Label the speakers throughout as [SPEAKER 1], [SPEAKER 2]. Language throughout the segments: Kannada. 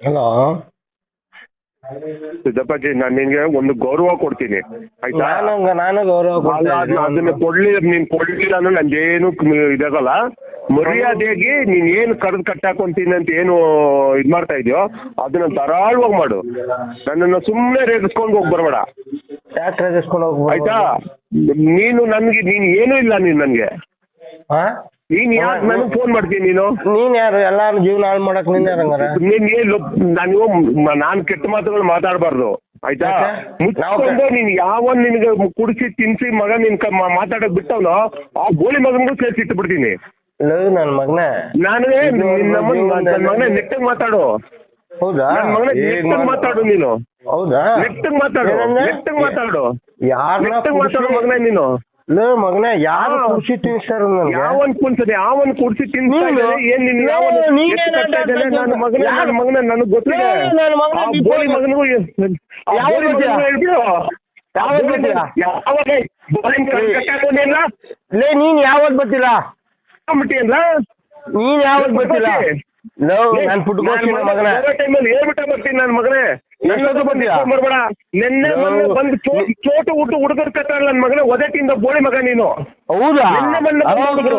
[SPEAKER 1] ಹಲೋ
[SPEAKER 2] ಸಿದ್ದಪ್ಪಾಜಿ ನಾನು ನಿನ್ಗೆ ಒಂದು ಗೌರವ ಕೊಡ್ತೀನಿ ಆಯ್ತಾ?
[SPEAKER 1] ನಾನು ನಾನು ಗೌರವ
[SPEAKER 2] ಅಲ್ಲ,
[SPEAKER 1] ಕೊಡ್ತಾ
[SPEAKER 2] ಅದ್ನ- ಅದನ್ನ ಕೊಡ್ಲಿ ನೀನ್ ಕೊಡ್ಲಿಲ್ಲ ಅಂದ್ರೆ ನಂದೇನು ಇದಾಗಲ್ಲ? ಮರ್ಯಾದೆಗೆ ನೀನ್ ಏನು ಕರೆದ್ ಕಟ್ಟಾಕೊಂತೀನಿ ಅಂತ ಏನು ಇದ್ ಮಾಡ್ತಾ ಇದೆಯೋ ಅದನ್ನ ಧಾರಾಳವಾಗಿ ಮಾಡು. ನನ್ನನ್ನು ಸುಮ್ಮನೆ ರೇಗಿಸ್ಕೊಂಡು ಹೋಗಿ ಬರಬೇಡ.
[SPEAKER 1] ಯಾಕೆ ರೇಗಿಸ್ಕೊಂಡು ಹೋಗ್ಬೋದು
[SPEAKER 2] ಆಯ್ತಾ? ನೀನು ನನ್ಗೆ ನೀನ್ ಏನು ಇಲ್ಲ ನೀನ್ ನನ್ಗೆ.
[SPEAKER 1] ಹಾ?
[SPEAKER 2] ನೀನ್ ಯಾಕೆ ನನಗೆ ಫೋನ್ ಮಾಡ್ತೀನಿ ನೀನು?
[SPEAKER 1] ನೀನ್ ಯಾರು? ಎಲ್ಲಾರು ಜೀವನ ಹಾಳು ಮಾಡಕ್ ನಿನ್ನ ಹಂಗಾರ?
[SPEAKER 2] ನೀನ್ ಏನ್ ನಾನು ನಾನು ಕೆಟ್ಟ ಮಾತುಗಳು ಮಾತಾಡಬಾರ್ದು. ಆಯ್ತಾ? ಮುಚ್ಕೊಂಡು ನೀನ್ ಯಾವ ನಿನ್ಗೆ ಕುಡಿಸಿ ತಿನ್ಸಿ ಮಗ ನಿನ್ ಮಾತಾಡಕ್ ಬಿಟ್ಟವನೋ ಆ ಗೋಳಿ ಮಗನಿಗೂ ಸೇರ್ಸಿ ಇಟ್ಟು ಬಿಡ್ತೀನಿ
[SPEAKER 1] ಲೋ ನನ್ನ ಮಗನೇ.
[SPEAKER 2] ನಾನು ನಿನ್ನ ಮಗನ ನೆಟ್ಟಗ್ ಮಾತಾಡು.
[SPEAKER 1] ಹೌದಾ?
[SPEAKER 2] ಮಾತಾಡು ನೀನು.
[SPEAKER 1] ಹೌದಾ?
[SPEAKER 2] ನೆಟ್ಟಗ್ ಮಾತಾಡು? ನೆಟ್ಟಗ್ ಮಾತಾಡು.
[SPEAKER 1] ಯಾರನ್ನ
[SPEAKER 2] ನೆಟ್ಟಗ್ ಮಾತಾಡೋ ಮಗನೇ ನೀನು.
[SPEAKER 1] ಲೋ ಮಗನೇ ಯಾರು
[SPEAKER 2] ಹಾ.
[SPEAKER 1] ತಿನ್ಸ್ತಾರ
[SPEAKER 2] ಯಾವನ್ ಕುಣ್ಸದೆ ಯಾವನ್ ಕುಡ್ಸಿ ತಿನ್ಸ್ತಾ
[SPEAKER 1] ನೀನು?
[SPEAKER 2] ಇದ್ದಾನೆ ಏನ್ ನಿನ್
[SPEAKER 1] ನೀನು-
[SPEAKER 2] ಯಾವನ್
[SPEAKER 1] ನೀನೇನ್
[SPEAKER 2] ಎಷ್ಟು ಕಷ್ಟ ಇದ್ದಾನೆ
[SPEAKER 1] ಆಟ
[SPEAKER 2] ನನ್ನ ಮಗನ
[SPEAKER 1] ಯಾರು?
[SPEAKER 2] ನನ್ನ ಮಗನ ನನಗ್ ಗೊತ್ತಿದೆ
[SPEAKER 1] ನೀನು ನನ್ನ ಮಗನ
[SPEAKER 2] ಆ
[SPEAKER 1] ಬಿಟ್ಟು
[SPEAKER 2] ಗೋಲಿ ಮಗನಿಗೂ ಆ
[SPEAKER 1] ಯಾವಾಗ ಬರ್ತೀಯ?
[SPEAKER 2] ಹೇಳ್ಬಿಡು. ಆ
[SPEAKER 1] ಯಾವಾಗ ಬರ್ತೀಯ?
[SPEAKER 2] ಕಟ್ಟಾಕೊಂಡಿಲ್ಲ?
[SPEAKER 1] ಲೇ ನೀನ್ ಯಾವತ್ ಬರ್ತಿಲ್ಲ? ನೀನ್ ಯಾವತ್ ಬರ್ತಿಲ್ಲ ನಾನ್ ಮಗನ
[SPEAKER 2] ಬರೋ ಟೈಮಲ್ಲಿ ಹೇಳ್ಬಿಟ್ಟ ಬರ್ತೀನಿ ನನ್ನ ಮಗನೇ
[SPEAKER 1] ಎಷ್ಟೊತ್ತು ಬರ್ತೀಯ?
[SPEAKER 2] ಬರ್ಬೇಡ ನಿನ್ನೆ. ಮೊನ್ನೆ ಬಂದು ಚೋಟು ಊಟ ಹುಡುಗರು ಕಟ್ಟಾರ ನನ್ನ ಮಗನ ಒದಟಿಂದ ಬೋಳಿ ಮಗ ನೀನು
[SPEAKER 1] ಹೌದಾ
[SPEAKER 2] ನಿನ್ನೆ ಮೊನ್ನೆ ಬಂದ್ರು.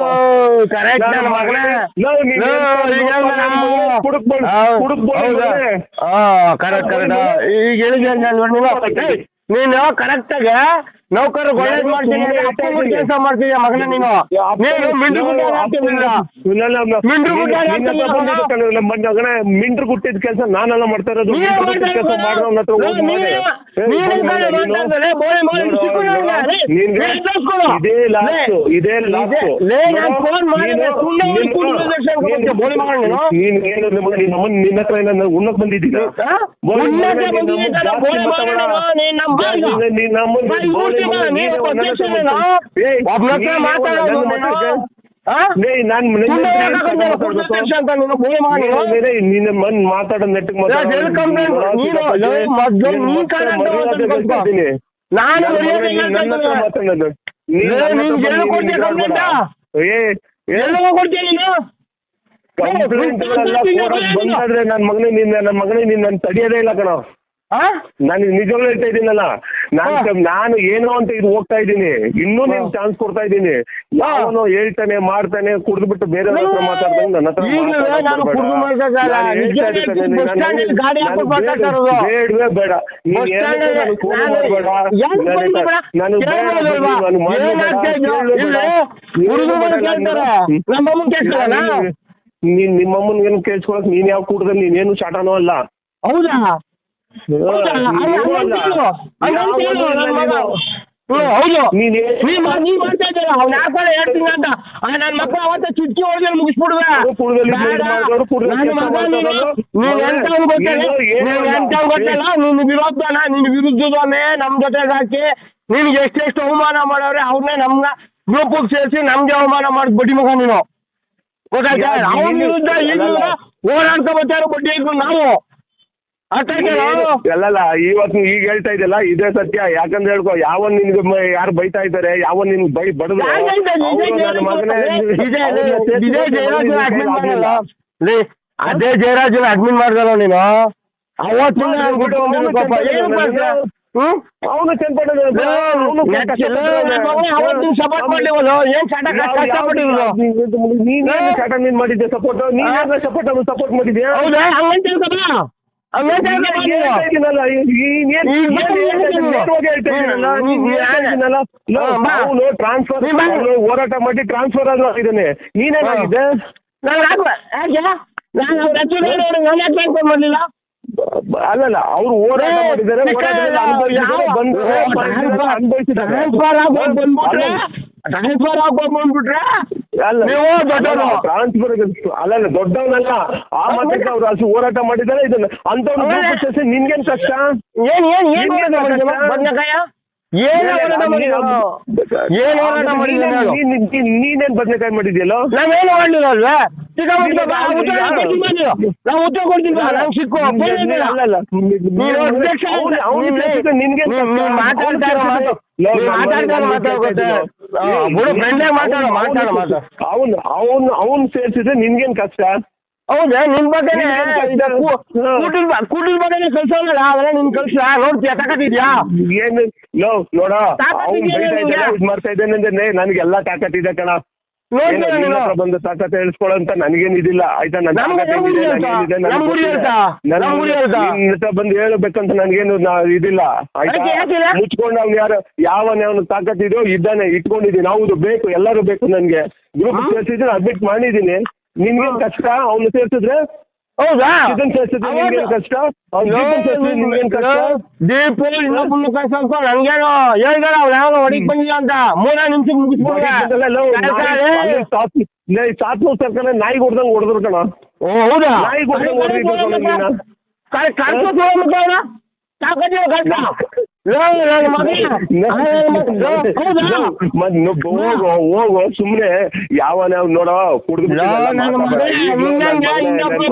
[SPEAKER 1] ಕರೆಕ್ಟ್ ನನ್ನ ಮಗನೇ
[SPEAKER 2] ನೀನು ಕುಡುಕ್ ಬಂದ್-
[SPEAKER 1] ಹೌದು.
[SPEAKER 2] ಕುಡುಕ್ ಬಂದ್
[SPEAKER 1] ಕರೆಕ್ಟ್ ಕರೆಕ್ಟ್ ಈಗ ಹೇಳಿದ್ದೆ ನಾನು ನೀನು ಏಯ್, ನೀನು ಕರೆಕ್ಟ್ ಆಗಿ ನೌಕರು ಒಳ್ಳೇದ್ ಮಾಡ್ತೀನಿ ಕೆಲಸ ಮಾಡ್ತೀಯ ಮಗನ ನೀನು. ನೀನು ಮಿಂಡ್ರು ಹಾಕ್ತಿರ್ಲಿಲ್ಲ. ಮಿಂಡ್ರು
[SPEAKER 2] ಗುಟ್ಟಿದ ಕೆಲಸ ನಾನೆಲ್ಲ ಮಾಡ್ತಾ ಇರೋದು. ಕೆಲಸ ಹತ್ರ. ಇದೇ ಲಾಸ್ಟ್ ಇದೇ ಲಾಸ್ಟ್
[SPEAKER 1] ನೀನು.
[SPEAKER 2] ಏನು ನಿನ್ನ ಹತ್ರ ಏನ ಉಣ್ಣಕ್ ನೀನು
[SPEAKER 1] ಬಂದಿದ್ದೀನಿ ನೀನ್ ನಮ್ಮ
[SPEAKER 2] ಮಾತಾಡೋ ನೆಟ್ಟಿಗೆ?
[SPEAKER 1] ನೀನು
[SPEAKER 2] ಮಾತಾಡೋದು.
[SPEAKER 1] ಕಂಪ್ಲೇಂಟ?
[SPEAKER 2] ಬಂದಾದ್ರೆ ನನ್ನ ಮಗನೇ ನಿನ್ನ ನನ್ನ ಮಗನೇ ನನ್ನ ತಡಿಯೋದೇ ಇಲ್ಲ ಕಣ.
[SPEAKER 1] ಆ?
[SPEAKER 2] ನಾನು ನಿಜವಾಗ್ಲೂ ಹೇಳ್ತಾ ಇದ್ದೀನಲ್ಲ. ನಾನು. ನಾನು ಏನೋ ಅಂತ ಇದು ಹೋಗ್ತಾ ಇದ್ದೀನಿ. ಇನ್ನೂ ನೀನ್ ಚಾನ್ಸ್ ಕೊಡ್ತಾ ಇದ್ದೀನಿ. ಯಾವನು ಹೇಳ್ತಾನೆ ಮಾಡ್ತಾನೆ ಬೇರೆ ಹತ್ರ ನನ್ನ ಹತ್ರ
[SPEAKER 1] ಕುಡ್ದು ಸ್ಟ್ಯಾಂಡಲ್ಲಿ ಗಾಡಿ
[SPEAKER 2] ನಾನು
[SPEAKER 1] ಹಾಕ್ಬಿಟ್ಟು
[SPEAKER 2] ಬೇಡ-. ಬೇಡವೇ ನೀನ್ ಮಾಡ್ಬೇಡ.
[SPEAKER 1] ಏನ್
[SPEAKER 2] ಕೇಳಿಸ್ಕೊಳಕ್ ನೀನ್ ಯಾವ ಕೂಟದಲ್ಲಿ ನೀನೇನು ಶಾಟನೂ ಅಲ್ಲ.
[SPEAKER 1] ಹೌದಾ?
[SPEAKER 2] ನೀನು
[SPEAKER 1] ಹಂಗ್- ಹಂಗ್. ಹಂಗ್.
[SPEAKER 2] ನೀನು- ನೀನ್
[SPEAKER 1] ಮಾಡ್ತಾ ಇದ್ದೀರ ಅವ್ನ ಯಾಕಂದ್ರೆ ಹೇಳ್ತೀನಿ ಅಂತ. ಆ, ನನ್ನ ಮಕ್ಕಳು ಅವತ್ತ ಚುಟ್ಕಿ ಹೊಡೆದ್ರೆ ಮುಗಿಸ್ಬಿಡುವೆ. ನೀನು. ನೀನ್ ಎಂತವ್ನು ಗೊತ್ತಿಲ್ಲ?
[SPEAKER 2] ನೀನು
[SPEAKER 1] ನೀನ್ ಗೊತ್ತಿಲ್ಲ? ನೀನು ವಿರೋಧನ ನೀನು ವಿರುದ್ಧದವನೇ ನಮ್ ಜೊತೆಗೆ ಹಾಕಿ. ನಿನ್ಗೆ ಎಷ್ಟೆಷ್ಟು ಅವಮಾನ ಮಾಡವ್ರೆ ಅವ್ರನ್ನೇ ನಮ್ಗ ಗ್ರೂಪ್ ಸೇರಿಸಿ ನಮ್ಗೆ ಅವಮಾನ ಮಾಡಿದ್ ಬಡ್ಡಿ ಮಗ ನೀನು. ಗೊತ್ತಾಯ್ತಾ?
[SPEAKER 2] ಯಾರು
[SPEAKER 1] ವಿರುದ್ಧ ಈಗ
[SPEAKER 2] ಅಲ್ಲಲ್ಲ.
[SPEAKER 1] ಓಡಾಡ್ಕೊ ಬರ್ತಾರೋ ಬಡ್ಡಿ ನಾವು?
[SPEAKER 2] ಅಲ್ಲಲ್ಲ ಇವತ್ತು ಈಗ ಹೇಳ್ತಾ ಇದೆಯಲ್ಲ ಇದೇ ಸತ್ಯ. ಯಾಕಂದ್ರೆ ಹೇಳ್ಕೊ ಯಾವ ನಿನ್ಗೆ ಯಾರು ಬೈತಾ ಇದ್ದಾರೆ ಯಾವ ನಿನ್ ಬೈ ಬಡದ್ರು
[SPEAKER 1] ಅದೇ ಜಯರಾಜ್ ಅಡ್ಮಿನ್ ಮಾಡ್ದಲ್ಲ ನೀನು?
[SPEAKER 2] ಅವ್ನು
[SPEAKER 1] ಸಪೋರ್ಟ್
[SPEAKER 2] ಮಾಡಿದ್ದೆ ಸಪೋರ್ಟ್ ನೀನ್ ಸಪೋರ್ಟ್ ಸಪೋರ್ಟ್ ಮಾಡಿದ್ಯಾ? ಟ್ರಾನ್ಸ್ಫರ್. ಹೋರಾಟ ಮಾಡಿ ಟ್ರಾನ್ಸ್ಫರ್ ಆದ್ರೂ ಆಗಿದ್ದಾನೆ. ನೀನೇನಾಗಿದ್ದೆ?
[SPEAKER 1] ನಾನು ನಾನು ಅವ್ರ ಹತ್ರ ನಾನು ಯಾಕೆ ಟ್ರಾನ್ಸ್ಫರ್ ಮಾಡಲಿಲ್ಲ
[SPEAKER 2] ಅಲ್ಲಲ್ಲ ಅವ್ರು ಹೋರಾಟ ಮಾಡಿದ್ದಾರೆ
[SPEAKER 1] ಟ್ರಾನ್ಸ್ಫರ್ ಬಂದ್ಬಿಟ್ರೆ ಟ್ರಾನ್ಸ್ಫರ್ ಬಂದ್ಬಿಟ್ರೆ
[SPEAKER 2] ಅಲ್ಲ. ಅಲ್ಲಲ್ಲ ದೊಡ್ಡವನಲ್ಲ. ಆ ಮಾತಿಗೆ ಅವ್ರು ಅಷ್ಟು ಹೋರಾಟ ಮಾಡಿದ್ದಾರೆ. ಇದನ್ನ ಸೇರ್ಸಿ ನಿನ್ಗೇನ್ ಕಷ್ಟ?
[SPEAKER 1] ಏನ್ ಏನ್ ಏನ್? ಬದ್ನೆಕಾಯ? ಏನ್ ಹೋರಾಟ? ಏನ್ ಹೋರಾಟ
[SPEAKER 2] ನೀನ್- ನೀನೇನ್ ಬದನೆಕಾಯಿ ಮಾಡಿದ್ಯಲ್ಲೋ?
[SPEAKER 1] ನಾವೇನು ಮಾಡಲಿಲ್ಲ ಅಲ್ವೇ? ಮಾತಾಡ್ತಾ ಇರೋ ಮಾತು
[SPEAKER 2] ಅವ್ನು- ಅವ್ನು ಅವ್ನು ಸೇರ್ಸಿದ್ರೆ ನಿನ್ಗೇನ್ ಕಷ್ಟ?
[SPEAKER 1] ಹೌದಾ? ನಿನ್ ಬಗ್ಗೆ
[SPEAKER 2] ನಿನ್
[SPEAKER 1] ಇದು ಕೂ-
[SPEAKER 2] ಹಾ.
[SPEAKER 1] ಕೂಟದ ಬ- ಕೂಟದ ಅವೆಲ್ಲ ನಿನ್ ಕಳ್ಸ ನೋಡ್ತೀಯ ತಕತಿದ್ಯಾ
[SPEAKER 2] ಏನು ಲೋ ನೋಡ ಅವ್ನು ಇದು ಮಾಡ್ತಾ ಇದ್ದೇನೆ ಅಂದ್ರೆ ನನಗೆಲ್ಲ ತಾಕತ್ತಿದೆ ಕಣ. ಬಂದು ತಾಕತ್ ಹೇಳ್ಸ್ಕೊಳ್ಳೋಂತ ನನಗೇನ್ ಇದಿಲ್ಲ ಆಯ್ತಾ? ನನ್ನ ತಾಕತ್ ಬಂದು ಹೇಳ್ಬೇಕಂತ ನನ್ಗೇನು ಇದಿಲ್ಲ ಆಯ್ತಾ? ಮುಚ್ಕೊಂಡು ಅವ್ನು ಯಾರು ಯಾವನ ಅವನು ತಾಕತ್ತಿದೆಯೋ ಇದ್ದಾನೆ ಇಟ್ಕೊಂಡಿದ್ದೀನಿ. ಹೌದು ಬೇಕು ಎಲ್ಲರೂ ಬೇಕು ನನ್ಗೆ. ಗ್ರೂಪ್? ಸೇರ್ಸಿದ್ರೆ ಅಡ್ಮಿಟ್ ಮಾಡಿದೀನಿ ನಿನ್ಗೇನ್ ಕಷ್ಟ? ಅವ್ನು ಸೇರ್ಸಿದ್ರೆ
[SPEAKER 1] ಹೌದಾ
[SPEAKER 2] ಇದನ್ ಸೇರ್ಸಿದ್ರೆ ನಿನ್ಗೇನ್ ಕಷ್ಟ ಅವ್ನು ದೀಪನ್ ಸೇರ್ಸಿದ್ರೆ ನಿನ್ಗೇನ್ ಕಷ್ಟ
[SPEAKER 1] ದೀಪು ಇನ್ನೊಬ್ಬನ ಕಳ್ಸಂತ ನನ್ಗೇನು ಹೇಳ್ದಾರ ಅವ್ನು ಯಾವಾಗ ಹೊಡಿಗ್ ಬಂದಿಲ್ಲ ಅಂತ ಮೂರ ನಿಮಿಷ ಮುಗಿಸ್ಬಿಡುವೆ
[SPEAKER 2] ಸಾತ್ನೂರ್ ಸರ್ಕಾರ ನಾಯಿಗೆ ಹೊಡ್ದಂಗ್ ಹೊಡೆದ್ರು ಕಣ
[SPEAKER 1] ಓ ಹೌದಾ
[SPEAKER 2] ನಾಯಿಗೆ ಹೊಡ್ದಂಗ್ ಹೊಡೆದಿದ್ದು ಕಣ ನೀನು.
[SPEAKER 1] ಕಳ್ಸೋ ತಾಕತ್ತಿಲ್ಲ ಕಳ್ಸ
[SPEAKER 2] ಮತ್ ಹೋಗು ಹೋಗು ಸುಮ್ನೆ ಯಾವನ ನೋಡೋ ಕುಡ್ದು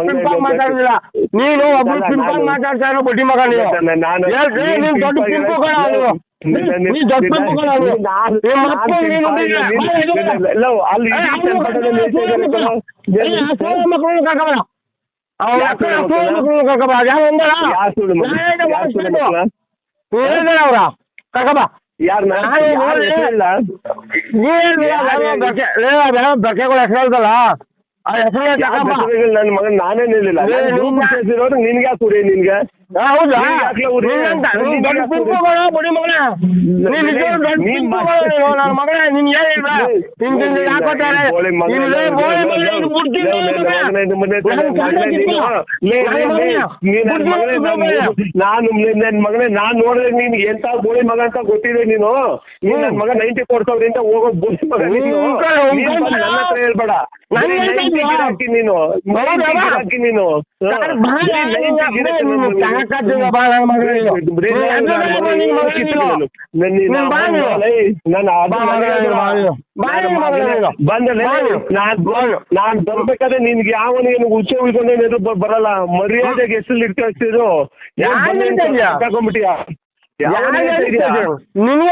[SPEAKER 1] ಸಿಂಪಲ್ ನೀನು ಒಬ್ರು ಸಿಂಪಲ್ ಮಾತಾಡ್ತಾ ಇರೋ ಬಡ್ಡಿ ಮಗ ನೀನು. ದೊಡ್ಡ ಸೋಳ ಮಕ್ಕಳನ್ನು ಕರ್ಕೊಂಬರ. ಅವ್ನ
[SPEAKER 2] ಯಾವ
[SPEAKER 1] ಹೇಳಿದಾರೆ ಅವ್ರ ಕರ್ಕೊಂಬ.
[SPEAKER 2] ಯಾರನ್ನ
[SPEAKER 1] ನಾನು
[SPEAKER 2] ಯಾರ
[SPEAKER 1] ನೋಡಿ.
[SPEAKER 2] ಹೆಸರಿಲ್ಲ
[SPEAKER 1] ನೀನ್
[SPEAKER 2] ಯಾರು
[SPEAKER 1] ಆ
[SPEAKER 2] ನನ್ನ ಮಗನ ನಾನೇ ನಿಲ್ಲಿಲ್ಲ ನಿನ್ಗೆ ಯಾಕೆ ಕುರಿ ನಿನ್ಗೆ?
[SPEAKER 1] ಹೌದಾ? ಬುಡಿ ಮಗನ? ನೀನ್
[SPEAKER 2] ನೀನ್
[SPEAKER 1] ನನ್ನ ಮಗನ ನೀನ್ ಯಾಕೋತಾರೆ.
[SPEAKER 2] ಮಗನೇ, ನೋಡಿದ್ರೆ ನೀನ್ ಎಂತ ಗೋಳಿ ಮಗ ಅಂತ ಗೊತ್ತಿದೆ ನೀನು. ನೀನ್ ನನ್ ಮಗ ನೈಂಟಿ ಫೋರ್ ಸಾವಿರದಿಂದ ಹೋಗೋ ಬೋಳಿ ಮಗ ನೀನು. ನನ್ನ ಹತ್ರ ಹೇಳ್ಬೇಡ.
[SPEAKER 1] ನನ್
[SPEAKER 2] ಬರೀ
[SPEAKER 1] ಹೇಳ್ತಾ
[SPEAKER 2] 90
[SPEAKER 1] ಇದ್ಯಾ?
[SPEAKER 2] ಗಿಡ ಹಾಕಿ ನೀನು
[SPEAKER 1] ಹೌದಾ?
[SPEAKER 2] 90 ಹಾಕಿ ನೀನು ಹಾ.
[SPEAKER 1] ಬಾ,
[SPEAKER 2] ಬರೀ 90 ಗಿಡ
[SPEAKER 1] ನೀನು
[SPEAKER 2] ನೀನು.
[SPEAKER 1] ತಾಕತ್ತಿಲ್ಲ ಬಾ, ನನ್ನ ಮಗನೇ ನೀನು. ನಾನು- ಎದ್ರ
[SPEAKER 2] ನಾನು
[SPEAKER 1] ನಿನ್ನ ಮಗ
[SPEAKER 2] ಕಿತ್ತು
[SPEAKER 1] ನೀನು?
[SPEAKER 2] ನೀನು. ನನ್ನ- ನಿನ್ನ
[SPEAKER 1] ನೀನು ಬಾ
[SPEAKER 2] ಅಮ್ಮನ
[SPEAKER 1] ನೀನು.
[SPEAKER 2] ಮೇಲೆ ನಾನು ಅದು
[SPEAKER 1] ಬಾ,
[SPEAKER 2] ಮನೆ
[SPEAKER 1] ಮಗನೇ,
[SPEAKER 2] ಹತ್ರ
[SPEAKER 1] ಬಾ ನೀನು. ಬಾ
[SPEAKER 2] ನಾನು
[SPEAKER 1] ನೀನು, ಮಗನೇ
[SPEAKER 2] ಮಗನೇ.
[SPEAKER 1] ನೀನು.
[SPEAKER 2] ಬಂದಲ್ಲ
[SPEAKER 1] ನಾನ್
[SPEAKER 2] ನಾನ್ ಬರ್ಬೇಕಾದ್ರೆ ನಿನ್ಗೆ ಯಾವನಿಗೆ ಹುಚ್ಚ ಉಳ್ಕೊಂಡೇನು ಬರಲ್ಲ ಮರ್ಯಾದೆಗೆ
[SPEAKER 1] ಹೇಳ್ತಾ ಇದ್ಯಾ?
[SPEAKER 2] ತಗೊಂಡ್ಬಿಟ್ಟಿಯಾ. ನೀನ್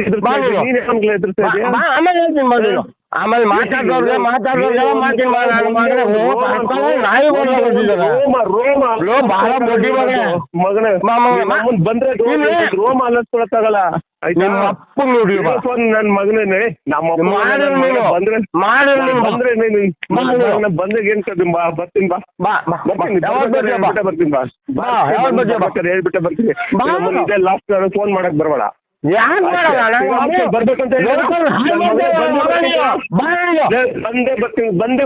[SPEAKER 2] ಎದುರ್ಸ್ತಾ
[SPEAKER 1] ನೀನು.
[SPEAKER 2] ಯಾವನಿಗೆ ಎದುರ್ಸ್ತಾ ಇದೀಯ?
[SPEAKER 1] ಆಮೇಲೆ ಮಾತಾಡೋರ್ಗೆ ಮಾತಾಡೋರ್ಗೆಲ್ಲ ಓ ಕರ್ಕೊಂಡು ನಾಯಿ
[SPEAKER 2] ರೋಮ ರೋಮ
[SPEAKER 1] ಬಡ್ಡಿ ಮಗನೇ.
[SPEAKER 2] ಮಗನೇ
[SPEAKER 1] ಮಾ- ಮಾ-
[SPEAKER 2] ನೀನ್ ನಮ್ಮನ್ ಬಂದ್ರೆ ರೋಮ ಅಲ್ಲಸ್ಕೊಳಕ್ಕಾಗಲ್ಲ ಆಯ್ತಾ?
[SPEAKER 1] ನಿಮ್ಮ ಅಪ್ಪ ನೋಡಿ
[SPEAKER 2] ನನ್ ಮಗನೇ ನಮ್ಮ ಬಂದ್ರೆ. ಬಂದ್ರೆ ನೀನು ಬಂದಾಗ ಏನ್ ಕರ್ತೀನಿ ಬಾ ಬರ್ತೀನಿ ಬಾ. ಬರ್ತೀನಿ ಬರ್ತೀನಿ ಬಾ. ಹೇಳ್ಬಿಟ್ಟೆ ಬರ್ತೀನಿ. ಇದೇ ಲಾಸ್ಟ್ ಫೋನ್ ಮಾಡಕ್ ಬರಬೇಡ.
[SPEAKER 1] ಯಾಕೆ ಮಾಡಲ್ಲ ನನ್ನ ಮಗನೇ?
[SPEAKER 2] ಬರ್ಬೇಕಂತ ಹೇಳಿ.
[SPEAKER 1] ನೋಡ್ಕೊಂಡು ಹಾಳು ಮಾಡ್ದೆ ನನ್ನ ಮಗ ನೀನು. ಬಾ ನೀನು.
[SPEAKER 2] ಬಂದೇ ಬರ್ತೀನಿ ಬಂದೇ